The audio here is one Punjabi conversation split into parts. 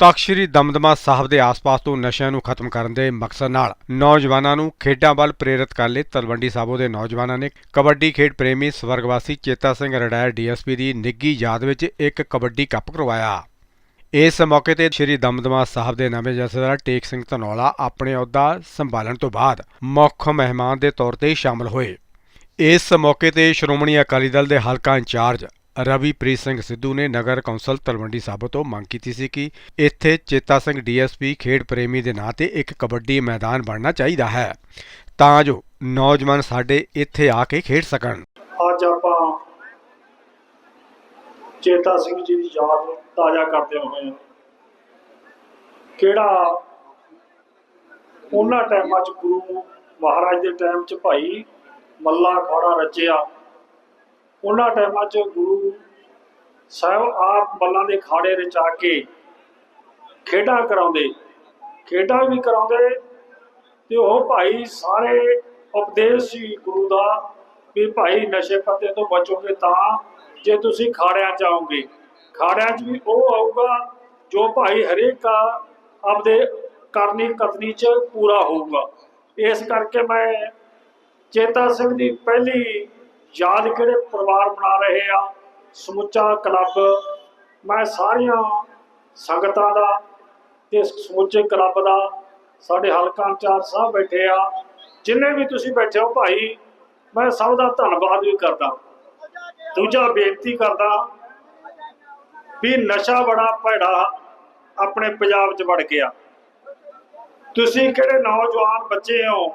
ਤਖ਼ਤ ਸ੍ਰੀ ਦਮਦਮਾ ਸਾਹਿਬ ਦੇ ਆਸ-ਪਾਸ ਤੋਂ ਨਸ਼ਿਆਂ ਨੂੰ ਖਤਮ ਕਰਨ ਦੇ ਮਕਸਦ ਨਾਲ ਨੌਜਵਾਨਾਂ ਨੂੰ ਖੇਡਾਂ ਵੱਲ ਪ੍ਰੇਰਿਤ ਕਰਨ ਲਈ ਤਲਵੰਡੀ ਸਾਬੋ ਦੇ ਨੌਜਵਾਨਾਂ ਨੇ ਕਬੱਡੀ ਖੇਡ ਪ੍ਰੇਮੀ ਸਵਰਗਵਾਸੀ ਚੇਤਾ ਸਿੰਘ ਰਿਟਾਇਰ ਡੀਐਸਪੀ ਦੀ ਨਿੱਗੀ ਯਾਦ ਵਿੱਚ ਇੱਕ ਕਬੱਡੀ ਕੱਪ ਕਰਵਾਇਆ। ਇਸ ਮੌਕੇ ਤੇ ਸ੍ਰੀ ਦਮਦਮਾ ਸਾਹਿਬ ਦੇ ਨਵੇਂ ਜਥੇਦਾਰ ਟੇਕ ਸਿੰਘ ਧਨੌਲਾ ਆਪਣੇ ਅਹੁਦਾ ਸੰਭਾਲਣ ਤੋਂ ਬਾਅਦ ਮੁੱਖ ਮਹਿਮਾਨ ਦੇ ਤੌਰ ਤੇ ਸ਼ਾਮਲ ਹੋਏ। ਇਸ ਮੌਕੇ ਤੇ ਸ਼੍ਰੋਮਣੀ ਅਕਾਲੀ ਦਲ ਦੇ ਹਲਕਾ ਇੰਚਾਰਜ ਰਵੀਪ੍ਰੀਤ ਸਿੰਘ ਸਿੱਧੂ ਨੇ ਨਗਰ ਕੌਂਸਲ ਤਲਵੰਡੀ ਸਾਬੋ ਤੋਂ ਮੰਗ ਕੀਤੀ ਸੀ ਕਿ ਇੱਥੇ ਚੇਤਾ ਸਿੰਘ ਡੀਐਸਪੀ ਖੇਡ ਪ੍ਰੇਮੀ ਦੇ ਨਾਂ ਤੇ ਇੱਕ ਕਬੱਡੀ ਮੈਦਾਨ ਬਣਨਾ ਚਾਹੀਦਾ ਹੈ, ਤਾਂ ਜੋ ਨੌਜਵਾਨ ਸਾਡੇ ਇੱਥੇ ਆ ਕੇ ਖੇਡ ਸਕਣ। ਅੱਜ ਆਪਾਂ ਚੇਤਾ ਸਿੰਘ ਜੀ ਦੀ ਯਾਦ ਤਾਜ਼ਾ ਕਰਦੇ ਹੋਏ ਕਿਹੜਾ ਉਹਨਾਂ ਟਾਈਮਾਂ 'ਚ ਗੁਰੂ ਮਹਾਰਾਜ ਦੇ ਟਾਈਮ 'ਚ ਭਾਈ ਮੱਲਾ ਖਾੜਾ ਰਚਿਆ ਉਹਨਾਂ ਟਾਈਮਾਂ 'ਚ ਗੁਰੂ ਸਾਹਿਬ ਆਪ ਮੱਲਾਂ ਦੇ ਖਾੜੇ ਰਚਾ ਕੇ ਖੇਡਾਂ ਕਰਾਉਂਦੇ, ਖੇਡਾਂ ਵੀ ਕਰਾਉਂਦੇ ਤੇ ਉਹ ਭਾਈ ਸਾਰੇ ਉਪਦੇਸ਼ ਸੀ ਗੁਰੂ ਦਾ ਵੀ ਭਾਈ ਨਸ਼ੇ ਪੱਤੇ ਤੋਂ ਬਚੋਗੇ ਤਾਂ ਜੇ ਤੁਸੀਂ ਖਾੜਿਆਂ ਚ ਆਓਗੇ। ਖਾੜਿਆਂ 'ਚ ਵੀ ਉਹ ਆਊਗਾ ਜੋ ਭਾਈ ਹਰੇਕ ਦਾ ਆਪਦੇ ਕਰਨੀ ਕਤਨੀ ਚ ਪੂਰਾ ਹੋਊਗਾ। ਇਸ ਕਰਕੇ ਮੈਂ ਚੇਤਾ ਸਿੰਘ ਦੀ ਪਹਿਲੀ ਯਾਦ ਕਿਹੜੇ ਪਰਿਵਾਰ ਬਣਾ ਰਹੇ ਆ? ਸਮੁੱਚਾ ਕਲੱਬ, ਮੈਂ ਸਾਰੀਆਂ ਸੰਗਤਾਂ ਦਾ ਤੇ ਸਮੁੱਚੇ ਕਲੱਬ ਦਾ, ਸਾਡੇ ਹਲਕਾ ਇੰਚਾਰਜ ਸਾਹਿਬ ਬੈਠੇ ਆ। ਜਿੰਨੇ ਵੀ ਤੁਸੀਂ ਬੈਠੇ ਹੋ ਭਾਈ, ਮੈਂ ਸਭ ਦਾ ਧੰਨਵਾਦ ਵੀ ਕਰਦਾ। ਦੂਜਾ ਬੇਨਤੀ ਕਰਦਾ ਵੀ ਨਸ਼ਾ ਬੜਾ ਭੈੜਾ ਆਪਣੇ ਪੰਜਾਬ 'ਚ ਵੜ ਗਿਆ। ਤੁਸੀਂ ਕਿਹੜੇ ਨੌਜਵਾਨ ਬੱਚੇ ਹੋ?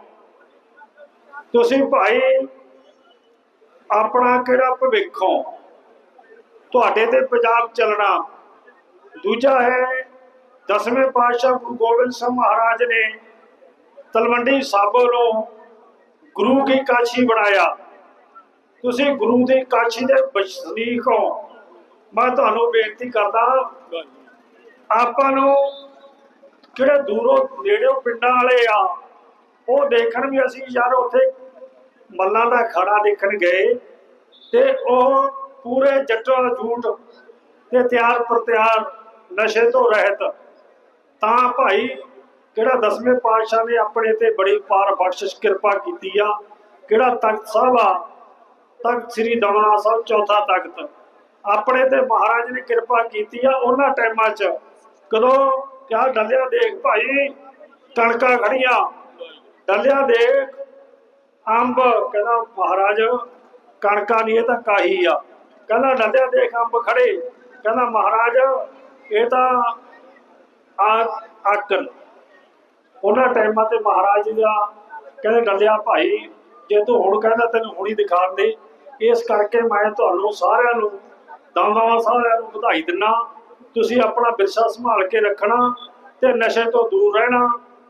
ਤੁਸੀਂ ਭਾਈ ਆਪਣਾ ਕਿਹੜਾ ਭਵਿੱਖ ਤੁਹਾਡੇ ਤੇ ਪੰਜਾਬ ਚੱਲਣਾ। ਦੂਜਾ ਹੈ, ਦਸਵੇਂ ਪਾਤਸ਼ਾਹ ਗੁਰੂ ਗੋਬਿੰਦ ਸਿੰਘ ਮਹਾਰਾਜ ਨੇ ਤਲਵੰਡੀ ਸਾਬੋ ਨੂੰ ਗੁਰੂ ਕੀ ਕਾਸ਼ੀ ਬਣਾਇਆ। ਤੁਸੀਂ ਗੁਰੂ ਦੀ ਕਾਸ਼ੀ ਦੇ ਵਸਨੀਕ ਹੋ। ਮੈਂ ਤੁਹਾਨੂੰ ਬੇਨਤੀ ਕਰਦਾ, ਆਪਾਂ ਨੂੰ ਕਿਹੜੇ ਦੂਰੋਂ ਨੇੜਿਓਂ ਪਿੰਡਾਂ ਵਾਲੇ ਆ, ਉਹ ਦੇਖਣ ਵੀ ਅਸੀਂ ਯਾਰ ਉੱਥੇ ਮੱਲਾਂ ਦਾ ਖੜਾ ਦੇਖਣ ਗਏ ਤੇ ਉਹ ਪੂਰੇ ਜੱਟਾਂ ਝੂਠ ਤੇ ਤਿਆਰ ਪ੍ਰਤਿਆਰ ਨਸ਼ੇ ਤੋਂ ਰਹਿਤ। ਤਾਂ ਭਾਈ ਜਿਹੜਾ ਦਸਵੇਂ ਪਾਤਸ਼ਾਹ ਨੇ ਆਪਣੇ ਤੇ ਬੜੀ ਪਾਰ ਬਖਸ਼ਿਸ਼, ਕਿਰਪਾ ਕੀਤੀ ਆ, ਕਿਹੜਾ ਤਖਤ ਸਾਹਿਬ ਆ, ਤਖਤ ਸ੍ਰੀ ਦਮਨਾ ਸਾਹਿਬ ਚੌਥਾ ਤਖਤ। ਆਪਣੇ ਤੇ ਮਹਾਰਾਜ ਨੇ ਕਿਰਪਾ ਕੀਤੀ ਆ ਉਹਨਾਂ ਟਾਈਮਾਂ 'ਚ। ਕਦੋਂ? ਕਿਆ ਡੱਲਿਆ ਦੇਖ ਭਾਈ, ਕਣਕਾਂ ਖੜੀਆਂ ਡੱਲਿਆ ਦੇਖ ਅੰਬ, ਕਹਿੰਦਾ ਮਹਾਰਾਜ, ਕਣਕਾਂ ਨਹੀਂ ਇਹ ਤਾਂ ਕਾਹੀ ਆ। ਕਹਿੰਦਾ ਡੱਲਿਆ ਦੇਖ ਅੰਬ ਖੜੇ। ਕਹਿੰਦਾ ਮਹਾਰਾਜ, ਇਹ ਤਾਂ ਆ ਆਕਰ ਉਹਨਾਂ ਟਾਈਮਾਂ ਤੇ ਮਹਾਰਾਜ ਜੀ ਦਾ ਕਹਿੰਦੇ ਡੱਲਿਆ ਭਾਈ, ਜੇ ਤੂੰ ਹੁਣ ਕਹਿੰਦਾ ਤੈਨੂੰ ਹੁਣੀ ਦਿਖਾ ਦੇ, ਇਸ ਕਰਕੇ ਮੈਂ ਤੁਹਾਨੂੰ ਸਾਰਿਆਂ ਨੂੰ ਦਮਦਮਾ ਸਾਰਿਆਂ ਨੂੰ ਵਧਾਈ ਦਿੰਨਾ। ਤੁਸੀਂ ਆਪਣਾ ਵਿਰਸਾ ਸੰਭਾਲ ਕੇ ਰੱਖਣਾ ਤੇ ਨਸ਼ੇ ਤੋਂ ਦੂਰ ਰਹਿਣਾ।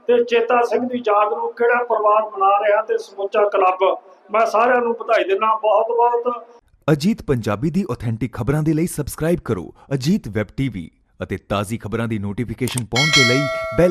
ਤੇ ਚੇਤਾ ਸਿੰਘ ਦੀ ਯਾਦ ਨੂੰ ਕਿਹੜਾ ਪਰਿਵਾਰ ਬਣਾ ਰਿਹਾ ਤੇ ਸਮੁੱਚਾ ਕਲੱਬ? ਮੈਂ ਸਾਰਿਆਂ ਨੂੰ ਵਧਾਈ ਦਿੰਦਾ ਬਹੁਤ ਬਹੁਤ। ਅਜੀਤ ਪੰਜਾਬੀ ਦੀ ਆਥੈਂਟਿਕ ਖਬਰਾਂ ਦੇ ਲਈ ਸਬਸਕ੍ਰਾਈਬ ਕਰੋ। ਅਜੀਤ ਵੈਬ ਟੀਵੀ ਅਤੇ ਤਾਜ਼ੀ ਖਬਰਾਂ ਦੀ ਨੋਟੀਫਿਕੇਸ਼ਨ ਪਾਉਣ ਦੇ ਲਈ ਬੈਲ